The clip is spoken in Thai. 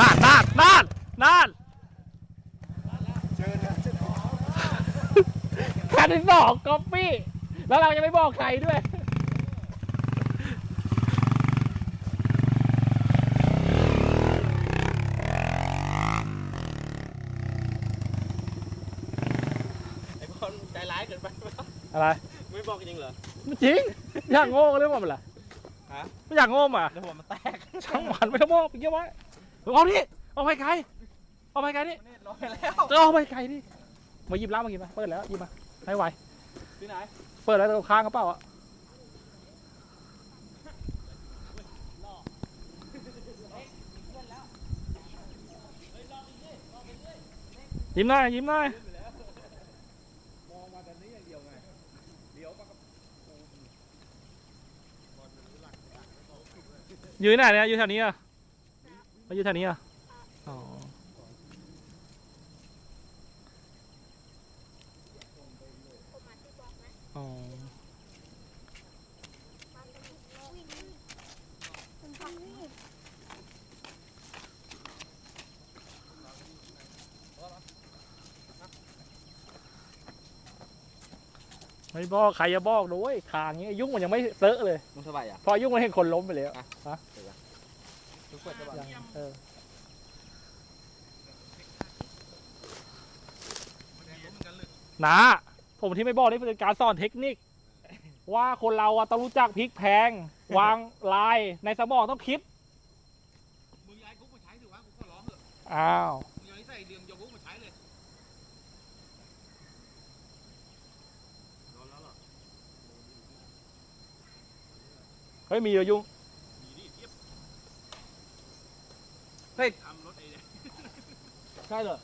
นานนานนานนานคันที่สองก๊อปปี้แล้วเรายังไม่บอกใครด้วยไอ้คนใจร้ายเกินไปอะไร ไม่บอกจริงเหรอไม่จริง อยากโง่หรือเปล่ามันล่ะฮะไม่อยากโง่อะเดี๋ยวหัวมันแตก ช่างมันไม่ต้องโง่ไปเยอะไว้เอาดิเอาไปไกลเอาไปไกลนี่นี่ร้อยแล้วเอาไปไกลดิมาหยิบเหล้ามากินมาเปิดแล้วหยิบมาให้ไวที่ไหนเปิดแล้วตรงข้างกระเป๋าอะยิ้มหน่อยยิ้มหน่อยมองมาแต่นี้อย่างเดียวไงเดี๋ยวปะอยู่ที่ไหนเนี่ยอยู่แถวนี้อะ มาอยู่แถวนี้อะอ๋ออ๋อไม่บอกใครจะบอกด้วยคางนี้ยุ่งมันยังไม่เซอะเลย มึงสบายอะ พอยุ่งมันเห็นคนล้มไปแล้ว ทุกคนสบายยังเออนะผมที่ไม่บอกนี่เป็นการสอนเทคนิค ว่าคนเราอะต้องรู้จักพลิกแพง วางลายในสมองต้องคิดมึงย้ายกุ๊กมาใช้ถือว่ากูขอร้องเถอะอ้าวมึงย้ายใส่เรียมยกกุ๊กมาใช้เลยโดนแล้วเหรอเฮ้ยมีเยอะยุ่ง ฮ้ยใช่เหรอ